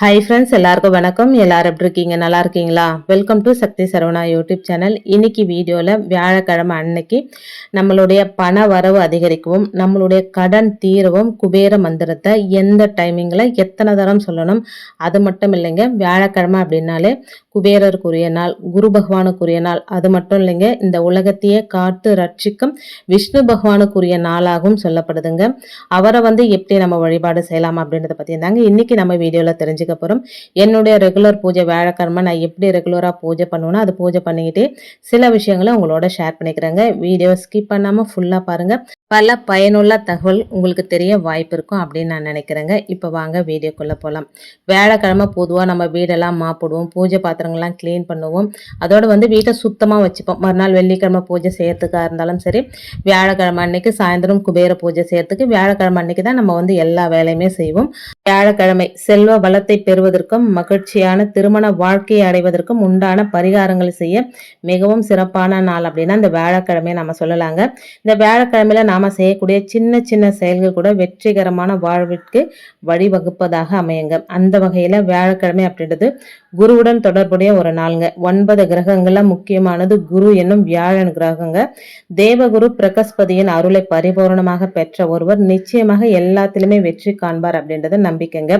Hi friends எல்லாருக்கும் வணக்கம். எல்லாரும் எப்படி இருக்கீங்க? நல்லா இருக்கீங்களா? Welcome to Shakti Saravana YouTube channel இன்னைக்கு வீடியோவில் வியாழக்கிழமை அன்னைக்கு நம்மளுடைய பண வரவு அதிகரிக்கவும் நம்மளுடைய கடன் தீரவும் குபேர மந்திரத்தை எந்த டைமிங்கில் எத்தனை தரம் சொல்லணும்? அது மட்டும் இல்லைங்க வியாழக்கிழமை அப்படின்னாலே குபேரருக்குரிய நாள் குரு பகவானுக்குரிய நாள். அது மட்டும் இல்லைங்க இந்த உலகத்தையே காத்து ரட்சிக்கும் விஷ்ணு பகவானுக்குரிய நாளாகவும் சொல்லப்படுதுங்க. அவரை வந்து எப்படி நம்ம வழிபாடு செய்யலாம் அப்படின்றத பற்றி தாங்க இன்னைக்கு நம்ம வீடியோவில் தெரிஞ்சுக்க போகிறோம் என்னுடைய ரெகுலர் பூஜை வேலைக்கிழமை நான் எப்படி ரெகுலராக பூஜை பண்ணுவேனோ அது பூஜை பண்ணிக்கிட்டே சில விஷயங்களை உங்களோட ஷேர் பண்ணிக்கிறேங்க. வீடியோ ஸ்கிப் பண்ணாமல் ஃபுல்லாக பாருங்கள் பல பயனுள்ள தகவல் உங்களுக்கு தெரிய வாய்ப்பு இருக்கும் அப்படின்னு நான் நினைக்கிறேங்க. இப்போ வாங்க வீடியோக்குள்ளே போகலாம் வியாழக்கிழமை பொதுவாக நம்ம வீடெல்லாம் மாப்பிடுவோம். பூஜை பாத்திரங்கள்லாம் க்ளீன் பண்ணுவோம். அதோடு வந்து வீட்டை சுத்தமாக வச்சுப்போம். மறுநாள் வெள்ளிக்கிழமை பூஜை செய்யறதுக்காக இருந்தாலும் சரி வியாழக்கிழமை அன்னைக்கு சாயந்தரம் குபேர பூஜை செய்யறதுக்கு வியாழக்கிழமை அன்னைக்கு தான் நம்ம வந்து எல்லா வேலையுமே செய்வோம். வியாழக்கிழமை செல்வ வளத்தை பெறுவதற்கும் மகிழ்ச்சியான திருமண வாழ்க்கையை அடைவதற்கும் உண்டான பரிகாரங்கள் செய்ய மிகவும் சிறப்பான நாள் அப்படின்னா இந்த வியாழக்கிழமையை நம்ம சொல்லலாங்க. இந்த வியாழக்கிழமையில நாம செய்யக்கூடிய சின்ன சின்ன செயல்கள் கூட வெற்றிகரமான வாழ்விற்கு வழிவகுப்பதாக அமையுங்க. அந்த வகையில வியாழக்கிழமை அப்படின்றது குருவுடன் தொடர்புடைய ஒரு நாளுங்க. ஒன்பது கிரகங்கள்ல முக்கியமானது குரு என்னும் வியாழன் கிரகங்க. தேவகுரு பிரகஸ்பதியின் அருளை பரிபூர்ணமாக பெற்ற ஒருவர் நிச்சயமாக எல்லாத்திலுமே வெற்றி காண்பார் அப்படின்றத நம்பிக்கைங்க.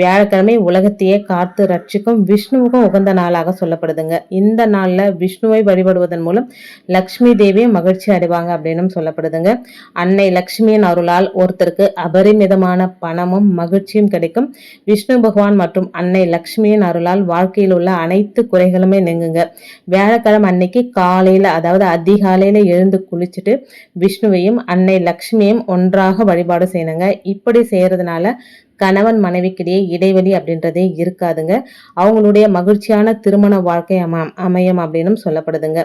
வியாழக்கிழமை உலகத்தையே காத்து ரட்சிக்கும் விஷ்ணுவுக்கும் உகந்த நாளாக சொல்லப்படுதுங்க. இந்த நாளில் விஷ்ணுவை வழிபடுவதன் மூலம் லக்ஷ்மி தேவியை மகிழ்ச்சி அடைவாங்க அப்படின்னு சொல்லப்படுதுங்க. அன்னை லக்ஷ்மியின் அருளால் ஒருத்தருக்கு அபரிமிதமான பணமும் மகிழ்ச்சியும் கிடைக்கும். விஷ்ணு பகவான் மற்றும் அன்னை லக்ஷ்மியின் அருளால் வாழ்க்கையில் உள்ள அனைத்து குறைகளுமே நீங்குங்க. வியாழக்கிழமை அன்னைக்கு காலையில அதாவது அதிகாலையில எழுந்து குளிச்சுட்டு விஷ்ணுவையும் அன்னை லக்ஷ்மியையும் ஒன்றாக வழிபாடு செய்யணுங்க. இப்படி செய்யறதுனால கணவன் மனைவிக்கிடையே இடைவெளி அப்படின்றதே இருக்காதுங்க. அவங்களுடைய மகிழ்ச்சியான திருமண வாழ்க்கை அம அமையும் அப்படின்னு சொல்லப்படுதுங்க.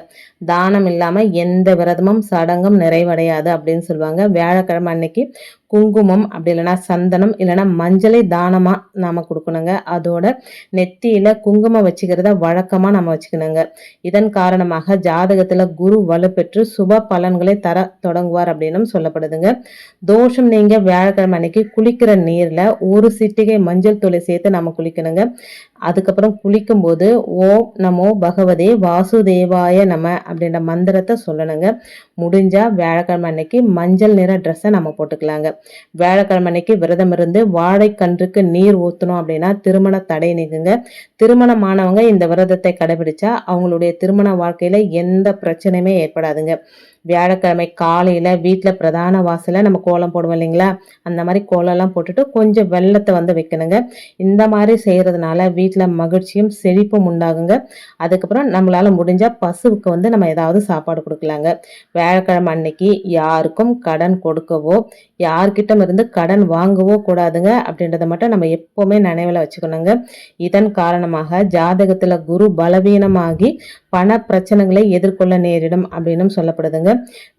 தானம் இல்லாமல் எந்த விரதமும் சடங்கும் நிறைவடையாது அப்படின்னு சொல்லுவாங்க. வியாழக்கிழமை அன்னைக்கு குங்குமம் அப்படி இல்லைன்னா சந்தனம் இல்லைன்னா மஞ்சளை தானமாக நாம் கொடுக்கணுங்க. அதோட நெத்தியில் குங்குமம் வச்சுக்கிறத வழக்கமாக நம்ம வச்சுக்கணுங்க. இதன் காரணமாக ஜாதகத்தில் குரு வலுப்பெற்று சுப பலன்களை தர தொடங்குவார் அப்படின்னு சொல்லப்படுதுங்க. தோஷம் நீங்கள் வியாழக்கிழமை அன்னைக்கு குளிக்கிற நீரில் ஒரு சிட்டிகை மஞ்சள் தூளை சேர்த்து நம்ம குளிக்கணுங்க. அதுக்கப்புறம் குளிக்கும்போது ஓம் நமோ பகவதே வாசுதேவாய நம அப்படின்ற மந்திரத்தை சொல்லணுங்க. முடிஞ்சால் வியாழக்கிழமை அன்னைக்கு மஞ்சள் நிற ட்ரெஸ்ஸை நம்ம போட்டுக்கலாங்க. வியாழக்கிழமை அன்னைக்கு விரதம் இருந்து வாழைக்கன்றுக்கு நீர் ஊற்றணும் அப்படின்னா திருமண தடை நீங்குங்க திருமணமானவங்க இந்த விரதத்தை கடைபிடிச்சா அவங்களுடைய திருமண வாழ்க்கையில் எந்த பிரச்சனையுமே ஏற்படாதுங்க. வியாழக்கிழமை காலையில் வீட்டில் பிரதான வாசலில் நம்ம கோலம் போடுவோம் இல்லைங்களா? அந்த மாதிரி கோலம்லாம் போட்டுட்டு கொஞ்சம் வெள்ளத்தை வந்து வைக்கணுங்க. இந்த மாதிரி செய்கிறதுனால வீட்டில் மகிழ்ச்சியும் செழிப்பும் உண்டாகுங்க. அதுக்கப்புறம் நம்மளால் முடிஞ்சால் பசுவுக்கு வந்து நம்ம ஏதாவது சாப்பாடு கொடுக்கலாங்க. வியாழக்கிழமை அன்னைக்கு யாருக்கும் கடன் கொடுக்கவோ யார்கிட்ட இருந்து கடன் வாங்கவோ கூடாதுங்க. அப்படின்றத மட்டும் நம்ம எப்போவுமே நினைவில் வச்சுக்கணுங்க. இதன் காரணமாக ஜாதகத்தில் குரு பலவீனமாகி பண பிரச்சனைகளை எதிர்கொள்ள நேரிடும் அப்படின்னு சொல்லப்படுதுங்க.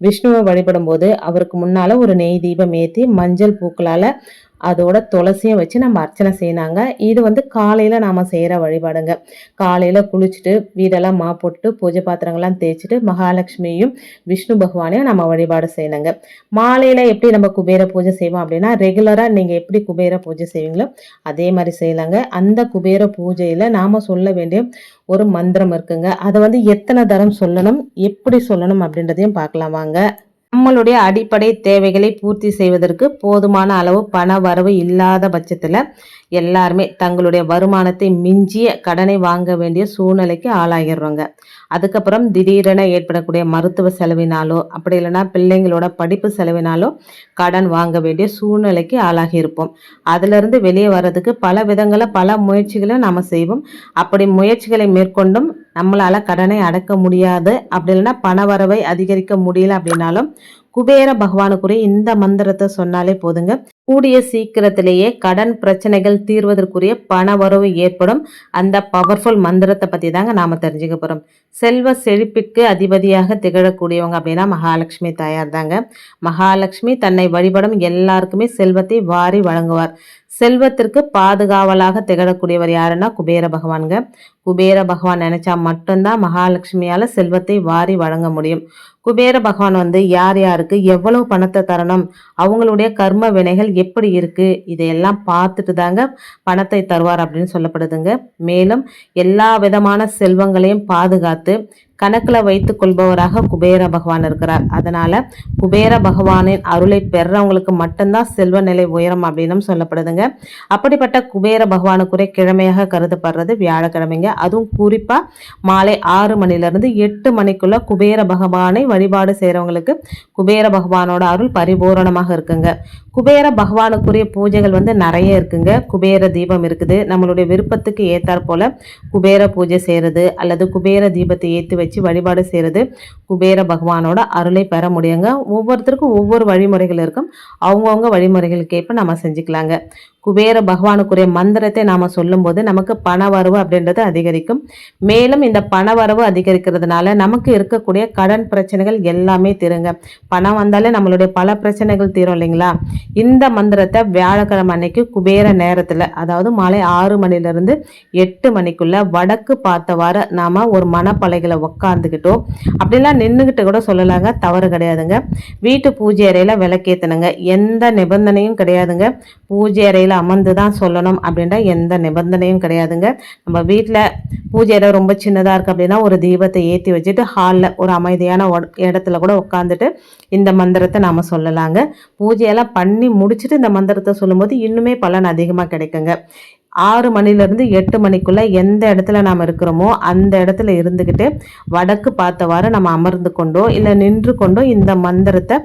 விஷ்ணுவை வழிபடும் போது அவருக்கு முன்னால ஒரு நெய் தீபம் ஏற்றி மஞ்சள் பூக்களால அதோட துளசியும் வச்சு நம்ம அர்ச்சனை செய்யினாங்க இது வந்து காலையில் நாம் செய்கிற வழிபாடுங்க. காலையில் குளிச்சுட்டு வீடெல்லாம் மா போட்டு பூஜை பாத்திரங்கள்லாம் தேய்ச்சிட்டு மகாலட்சுமியும் விஷ்ணு பகவானையும் நம்ம வழிபாடு செய்யணுங்க. மாலையில் எப்படி நம்ம குபேர பூஜை செய்வோம் அப்படின்னா ரெகுலராக நீங்கள் எப்படி குபேர பூஜை செய்வீங்களோ அதே மாதிரி செய்யலாங்க. அந்த குபேர பூஜையில் நாம் சொல்ல வேண்டிய ஒரு மந்திரம் இருக்குங்க. அதை வந்து எத்தனை தரம் சொல்லணும் எப்படி சொல்லணும் அப்படின்றதையும் பார்க்கலாம் வாங்க. நம்மளுடைய அடிப்படை தேவைகளை பூர்த்தி செய்வதற்கு போதுமான அளவு பண வரவு இல்லாத பட்சத்தில் எல்லாருமே தங்களுடைய வருமானத்தை மிஞ்சிய கடனை வாங்க வேண்டிய சூழ்நிலைக்கு ஆளாகிடுறாங்க அதுக்கப்புறம் திடீரென ஏற்படக்கூடிய மருத்துவ செலவினாலோ அப்படி இல்லைன்னா பிள்ளைங்களோட படிப்பு செலவினாலோ கடன் வாங்க வேண்டிய சூழ்நிலைக்கு ஆளாகி இருப்போம் அதிலிருந்து வெளியே வர்றதுக்கு பல விதங்களை பல முயற்சிகளை நாம் செய்வோம். அப்படி முயற்சிகளை மேற்கொண்டும் நம்மளால் கடனை அடக்க முடியாது. அப்படி இல்லைன்னா பண வரவை அதிகரிக்க முடியல அப்படின்னாலும் குபேர பகவானுக்குரிய இந்த மந்திரத்தை சொன்னாலே போதுங்க. கூடிய சீக்கிரத்திலேயே கடன் பிரச்சனைகள் தீர்வதற்குரிய பண வரவு ஏற்படும். அந்த பவர்ஃபுல் மந்திரத்தை பற்றி தாங்க நாம் தெரிஞ்சுக்க போகிறோம் செல்வ செழிப்பிற்கு அதிபதியாக திகழக்கூடியவங்க அப்படின்னா மகாலட்சுமி தாயார் தாங்க. மகாலட்சுமி தன்னை வழிபடும் எல்லாருக்குமே செல்வத்தை வாரி வழங்குவார். செல்வத்திற்கு பாதுகாவலாக திகழக்கூடியவர் யாருன்னா குபேர பகவான்க குபேர பகவான் நினைச்சா மட்டும்தான் மகாலட்சுமியால செல்வத்தை வாரி வழங்க முடியும். குபேர பகவான் வந்து யார் யாருக்கு எவ்வளவு பணத்தை தரணும் அவங்களுடைய கர்ம வினைகள் எப்படி இருக்கு இதையெல்லாம் பார்த்துட்டு தாங்க பணத்தை தருவார் அப்படின்னு சொல்லப்படுதுங்க. மேலும் எல்லா விதமான செல்வங்களையும் பாதுகாத்து கணக்கில் வைத்து கொள்பவராக குபேர பகவான் இருக்கிறார். அதனால குபேர பகவானின் அருளை பெறவங்களுக்கு மட்டும்தான் செல்வ நிலை உயரம் அப்படின்னு சொல்லப்படுதுங்க. அப்படிப்பட்ட குபேர பகவானுக்குரிய கிழமையாக கருதப்படுறது வியாழக்கிழமைங்க. அதுவும் குறிப்பாக மாலை ஆறு மணிலிருந்து எட்டு மணிக்குள்ள குபேர பகவானை வழிபாடு செய்கிறவங்களுக்கு குபேர பகவானோட அருள் பரிபூரணமாக இருக்குங்க. குபேர பகவானுக்குரிய பூஜைகள் வந்து நிறைய இருக்குங்க. குபேர தீபம் இருக்குது. நம்மளுடைய விருப்பத்துக்கு ஏற்றாற் போல் குபேர பூஜை செய்கிறது அல்லது குபேர தீபத்தை ஏற்றி வச்சு வழிபாடு செய்கிறது குபேர பகவானோட அருளை பெற முடியுங்க. ஒவ்வொருத்தருக்கும் ஒவ்வொரு வழிமுறைகள் இருக்கும். அவங்கவுங்க வழிமுறைகளுக்கேற்ப நம்ம செஞ்சுக்கலாங்க. குபேர பகவானுக்குரிய மந்திரத்தை நாம் சொல்லும்போது நமக்கு பண வரவு அப்படின்றது அதிகரிக்கும். மேலும் இந்த பண வரவு அதிகரிக்கிறதுனால நமக்கு இருக்கக்கூடிய கடன் பிரச்சனைகள் எல்லாமே தீருங்க. பணம் வந்தாலே நம்மளுடைய பல பிரச்சனைகள் தீரும் இல்லைங்களா? இந்த மந்திரத்தை வியாழக்கிழமை அன்னைக்கு குபேர நேரத்தில் அதாவது மாலை ஆறு மணிலிருந்து எட்டு மணிக்குள்ள வடக்கு பார்த்தவாறு நாம் ஒரு மனப்பலைகளை உக்காந்துக்கிட்டோம். அப்படிலாம் நின்றுக்கிட்டு கூட சொல்லலாங்க தவறு கிடையாதுங்க. வீட்டு பூஜை அறையில் விளக்கேற்றணுங்க எந்த நிபந்தனையும் கிடையாதுங்க. பூஜை அறையில் அமர்ந்து தான் சொல்லணும் அப்படின்ற எந்த நிபந்தனையும் கிடையாதுங்க. நம்ம வீட்டில் பூஜை அறை ரொம்ப சின்னதாக இருக்குது அப்படின்னா ஒரு தீபத்தை ஏற்றி வச்சுட்டு ஹாலில் ஒரு அமைதியான இடத்துல கூட உட்காந்துட்டு இந்த மந்திரத்தை நாம் சொல்லலாங்க. பூஜையெல்லாம் பண்ணி முடிச்சுட்டு இந்த மந்திரத்தை சொல்லும்போது இன்னுமே பலன் அதிகமாக கிடைக்குங்க. ஆறு மணிலேருந்து எட்டு மணிக்குள்ளே எந்த இடத்துல நாம் இருக்கிறோமோ அந்த இடத்துல இருந்துக்கிட்டு வடக்கு பார்த்தவாறு நம்ம அமர்ந்து கொண்டோ இல்லை நின்று கொண்டோ இந்த மந்திரத்தை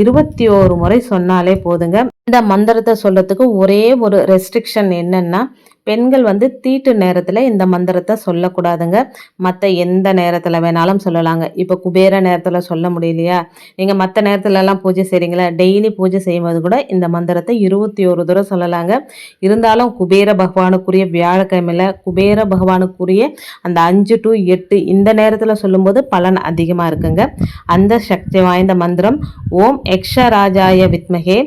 இருபத்தி ஓரு முறை சொன்னாலே போதுங்க. இந்த மந்திரத்தை சொல்கிறதுக்கு ஒரே ஒரு ரெஸ்ட்ரிக்ஷன் என்னென்னா பெண்கள் வந்து தீட்டு நேரத்தில் இந்த மந்திரத்தை சொல்லக்கூடாதுங்க. மற்ற எந்த நேரத்தில் வேணாலும் சொல்லலாங்க. இப்போ குபேர நேரத்தில் சொல்ல முடியலையா? நீங்கள் மற்ற நேரத்துலலாம் பூஜை செய்கிறீங்களா டெய்லி பூஜை செய்யும்போது கூட இந்த மந்திரத்தை இருபத்தி ஒரு தூரம் சொல்லலாங்க. இருந்தாலும் குபேர பகவானுக்குரிய வியாழக்கிழமையில் குபேர பகவானுக்குரிய அந்த அஞ்சு டு எட்டு இந்த நேரத்தில் சொல்லும்போது பலன் அதிகமாக இருக்குங்க. அந்த சக்தி வாய்ந்த மந்திரம் ஓம் எக்ஷராஜாய வித்மகே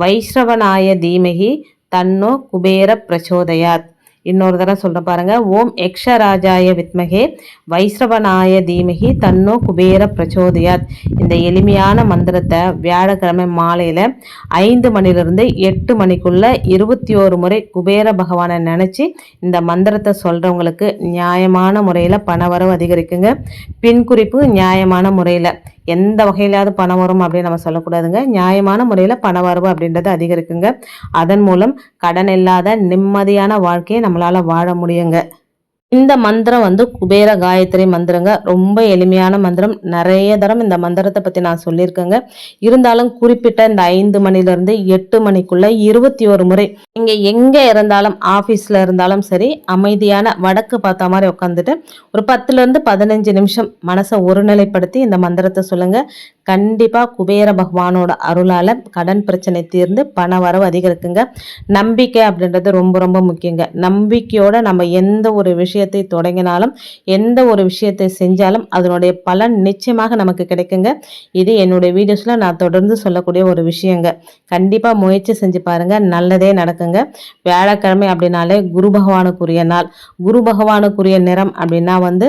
வைஷ்ணவனாய தீமகி தன்னோ குபேர பிரச்சோதயாத். இன்னொரு தடவை சொல்ற பாருங்க. ஓம் யக்ஷராஜாய வித்மகே வைஷ்ரவனாய தீமகி தன்னோ குபேர பிரச்சோதயாத். இந்த எளிமையான மந்திரத்தை வியாழக்கிழமை மாலையில் ஐந்து மணிலிருந்து எட்டு மணிக்குள்ள இருபத்தி ஓரு முறை குபேர பகவானை நினச்சி இந்த மந்திரத்தை சொல்கிறவங்களுக்கு நியாயமான முறையில் பணவரவு அதிகரிக்குங்க. பின் குறிப்பு நியாயமான முறையில். எந்த வகையிலாவது பணம் வரும் அப்படின்னு நம்ம சொல்லக்கூடாதுங்க. நியாயமான முறையில் பண வரவு அப்படின்றது அதிகரிக்குங்க. அதன் மூலம் கடன் இல்லாத நிம்மதியான வாழ்க்கையை நம்மளால் வாழ முடியுங்க. இந்த மந்திரம் வந்து குபேர காயத்ரி மந்திரங்க. ரொம்ப எளிமையான மந்திரம். நிறைய தரம் இந்த மந்திரத்தை பற்றி நான் சொல்லியிருக்கேங்க. இருந்தாலும் குறிப்பிட்ட இந்த ஐந்து மணிலேருந்து எட்டு மணிக்குள்ள இருபத்தி ஒரு முறை நீங்கள் எங்கே இருந்தாலும் ஆஃபீஸில் இருந்தாலும் சரி அமைதியான வடக்கு பார்த்த மாதிரி உட்காந்துட்டு ஒரு பத்துலேருந்து பதினஞ்சு நிமிஷம் மனசை ஒருநிலைப்படுத்தி இந்த மந்திரத்தை சொல்லுங்கள் கண்டிப்பாக குபேர பகவானோட அருளால் கடன் பிரச்சனை தீர்ந்து பண வரவு அதிகரிக்குங்க. நம்பிக்கை அப்படின்றது ரொம்ப ரொம்ப முக்கியங்க. நம்பிக்கையோட நம்ம எந்த ஒரு விஷயத்தை தொடங்கினாலும் எந்த ஒரு விஷயத்தை செஞ்சாலும் அதனுடைய பலன் நிச்சயமாக நமக்கு கிடைக்குங்க. இது என்னுடைய வீடியோஸில் நான் தொடர்ந்து சொல்லக்கூடிய ஒரு விஷயங்க. கண்டிப்பாக முயற்சி செஞ்சு பாருங்கள் நல்லதே நடக்குங்க. வியாழக்கிழமை அப்படின்னாலே குரு பகவானுக்குரிய நாள். குரு பகவானுக்குரிய நிறம் அப்படின்னா வந்து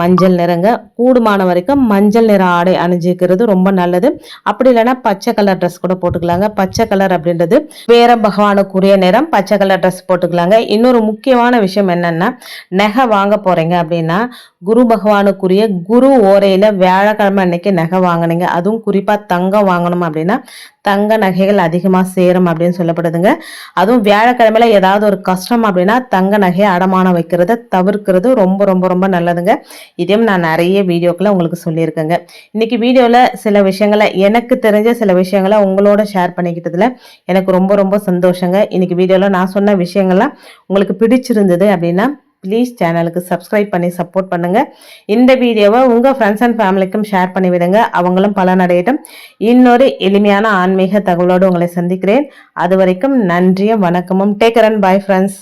மஞ்சள் நிறங்க. கூடுமான வரைக்கும் மஞ்சள் நிற ஆடை அணிஞ்சிக்கிறது ரொம்ப ரொம்ப நல்லது. அப்படி இல்லைன்னா பச்சை கலர் ட்ரெஸ் கூட போட்டுக்கலாங்க. பச்சை கலர் அப்படின்றது வேற பகவானுக்குரிய நேரம் பச்சை கலர் ட்ரெஸ் போட்டுக்கலாங்க. இன்னொரு முக்கியமான விஷயம் என்னன்னா நகை வாங்க போறீங்க அப்படின்னா குரு பகவானுக்குரிய குரு ஓரையில வியாழக்கிழமை அன்னைக்கு நகை வாங்கினீங்க. அதுவும் குறிப்பா தங்கம் வாங்கணும் அப்படின்னா தங்க நகைகள் அதிகமாக சேரும் அப்படின்னு சொல்லப்படுதுங்க. அதுவும் வியாழக்கிழமையில ஏதாவது ஒரு கஷ்டம் அப்படின்னா தங்க நகையை அடமானம் வைக்கிறத தவிர்க்கிறது ரொம்ப ரொம்ப ரொம்ப நல்லதுங்க. இதையும் நான் நிறைய வீடியோக்களை உங்களுக்கு சொல்லியிருக்கேங்க. இன்னைக்கு வீடியோவில் சில விஷயங்களை எனக்கு தெரிஞ்ச சில விஷயங்களை உங்களோட ஷேர் பண்ணிக்கிட்டதில் எனக்கு ரொம்ப ரொம்ப சந்தோஷங்க. இன்னைக்கு வீடியோவில் நான் சொன்ன விஷயங்கள்லாம் உங்களுக்கு பிடிச்சிருந்தது அப்படின்னா ப்ளீஸ் சேனலுக்கு சப்ஸ்கிரைப் பண்ணி சப்போர்ட் பண்ணுங்கள் இந்த வீடியோவை உங்கள் ஃப்ரெண்ட்ஸ் அண்ட் ஃபேமிலிக்கும் ஷேர் பண்ணி விடுங்க. அவங்களும் பலனடையட்டும். இன்னொரு எளிமையான ஆன்மீக தகவலோடு உங்களை சந்திக்கிறேன். அது வரைக்கும் நன்றியும் வணக்கமும். Take and bye friends